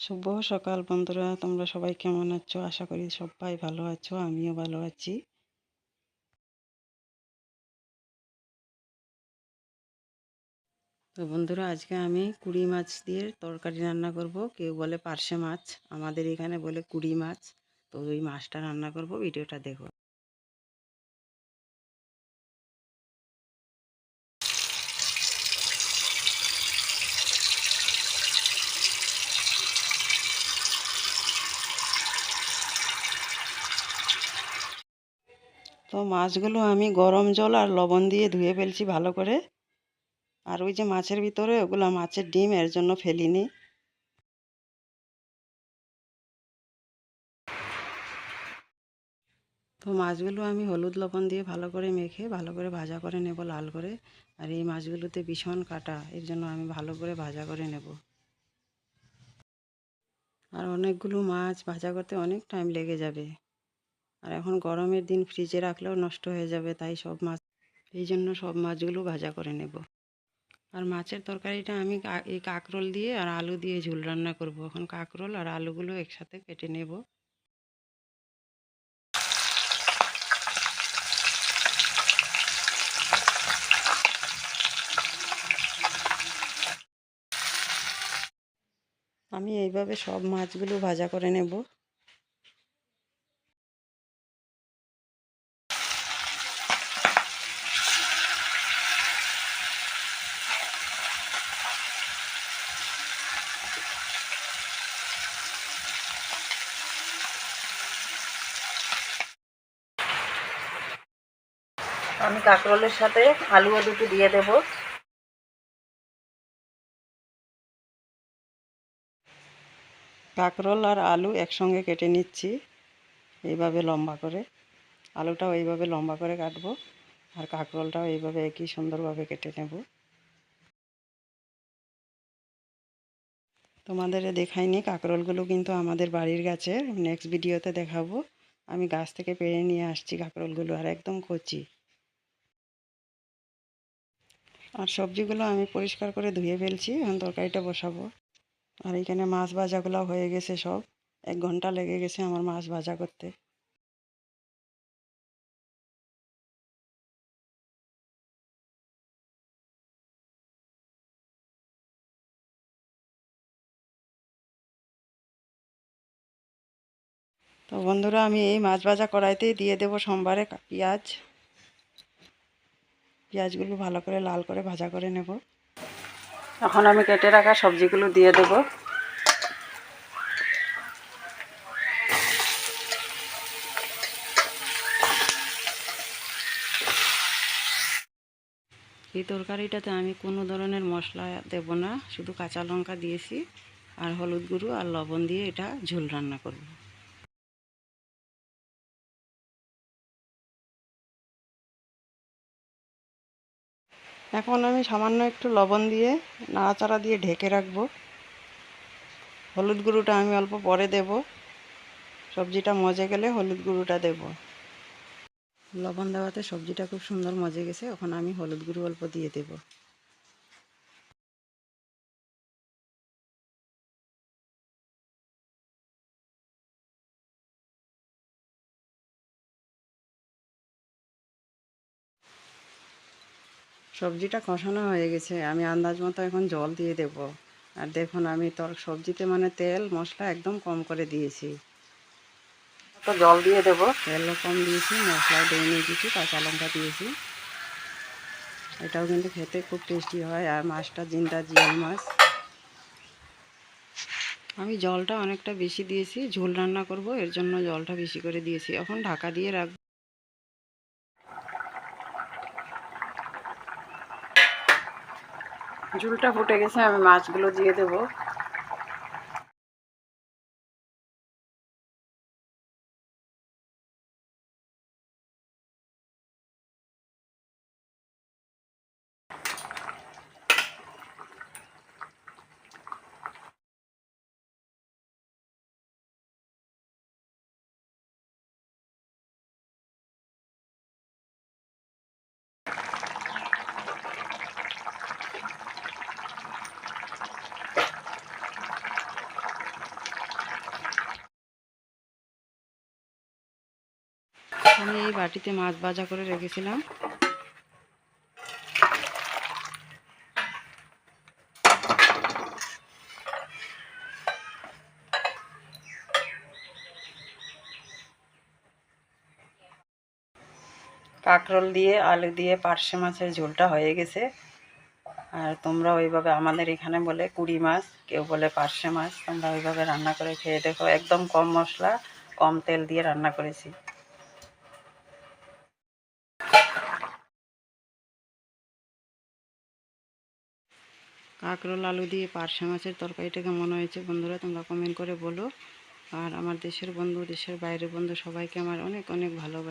শুভ সকাল বন্ধুরা, তোমরা সবাই কেমন আছো? আশা করি সবাই ভালো আছো, আমিও ভালো আছি। তো বন্ধুরা, আজকে আমি কুড়ি মাছ দিয়ে তরকারি রান্না করব। কেউ বলে পার্শে মাছ, আমাদের এখানে বলে কুড়ি মাছ। তো ওই মাছটা রান্না করব, ভিডিওটা দেখো। তো মাছগুলো আমি গরম জল আর লবণ দিয়ে ধুয়ে ফেলছি ভালো করে। আর ওই যে মাছের ভিতরে ওগুলো মাছের ডিম, এর জন্য ফেলিনি। তো মাছগুলো আমি হলুদ লবণ দিয়ে ভালো করে মেখে ভালো করে ভাজা করে নেব লাল করে। আর এই মাছগুলোতে ভীষণ কাটা, এর জন্য আমি ভালো করে ভাজা করে নেব। আর অনেকগুলো মাছ ভাজা করতে অনেক টাইম লেগে যাবে। আর এখন গরমের দিন ফ্রিজে রাখলেও নষ্ট হয়ে যাবে, তাই সব মাছ, এই জন্য সব মাছগুলো ভাজা করে নেব। আর মাছের তরকারিটা আমি এই কাঁকরোল দিয়ে আর আলু দিয়ে ঝুল রান্না করব। এখন কাঁকরোল আর আলুগুলো একসাথে কেটে নেব। আমি এইভাবে সব মাছগুলো ভাজা করে নেব। আমি কাঁকরোলের সাথে আলুও দুটো দিয়ে দেব। কাঁকরোল আর আলু একসঙ্গে কেটে নিচ্ছি এইভাবে লম্বা করে। আলুটাও এইভাবে লম্বা করে কাটবো আর কাঁকরোলটাও এইভাবে একই সুন্দরভাবে কেটে নেব। তোমাদের দেখাইনি কাঁকরোলগুলো কিন্তু আমাদের বাড়ির গাছের নেক্সট ভিডিওতে দেখাবো। আমি গাছ থেকে পেরে নিয়ে আসছি কাঁকরোলগুলো আর একদম কচি। আর সবজিগুলো আমি পরিষ্কার করে ধুয়ে ফেলছি, এখন তরকারিটা বসাবো। আর এখানে মাছ ভাজাগুলো হয়ে গেছে সব। এক ঘণ্টা লেগে গেছে আমার মাছ ভাজা করতে। তো বন্ধুরা, আমি এই মাছ ভাজা কড়াইতেই দিয়ে দেবো সোমবারে পেঁয়াজ। পেঁয়াজগুলো ভালো করে লাল করে ভাজা করে নেব। এখন আমি কেটে রাখা সবজিগুলো দিয়ে দেব। এই তরকারিটাতে আমি কোনো ধরনের মশলা দেব না শুধু কাঁচা লঙ্কা দিয়েছি আর হলুদ গুঁড়ো আর লবণ দিয়ে এটা ঝোল রান্না করব। এখন আমি সামান্য একটু লবণ দিয়ে নাড়াচাড়া দিয়ে ঢেকে রাখব। হলুদ গুঁড়োটা আমি অল্প পরে দেব। সবজিটা মজে গেলে হলুদ গুঁড়োটা দেব। লবণ দেওয়াতে সবজিটা খুব সুন্দর মজে গেছে, এখন আমি হলুদ গুঁড়ো অল্প দিয়ে দেব। সবজিটা কষানো হয়ে গেছে। আমি আন্দাজ মতো এখন জল দিয়ে দেব। আর দেখুন আমি তোর সবজিতে মানে তেল মশলা একদম কম করে দিয়েছি। তো জল দিয়ে দেবো। তেলও কম দিয়েছি মশলাও দিয়ে নিয়ে কিছু কাঁচা লঙ্কা দিয়েছি। এটাও কিন্তু খেতে খুব টেস্টি হয়। আর মাছটা জিন্দা জিয়াল মাছ। আমি জলটা অনেকটা বেশি দিয়েছি। ঝোল রান্না করব এর জন্য জলটা বেশি করে দিয়েছি। এখন ঢাকা দিয়ে রাখব। ঝুলটা ফুটে গেছে আমি মাছগুলো দিয়ে দেবো। বাটিতে মাছ ভাজা করে রেখেছিলাম। কাঁকরোল দিয়ে, আলু দিয়ে, পার্শে মাছের ঝোলটা হয়ে গেছে। আর তোমরা ওইভাবে আমাদের এখানে বলে কুড়ি মাছ, কেউ বলে পার্শে মাছ, তোমরা ওইভাবে রান্না করে খেয়ে দেখো। একদম কম মশলা, কম তেল দিয়ে রান্না করেছি। কাঁকরোল আলু দিয়ে পার্শে মাছের তরকারিটা কেমন হয়েছে। বন্ধুরা, তোমরা কমেন্ট করে বলো। আর আমার দেশের বন্ধু, দেশের বাইরের বন্ধু সবাইকে আমার অনেক অনেক ভালোবাসা।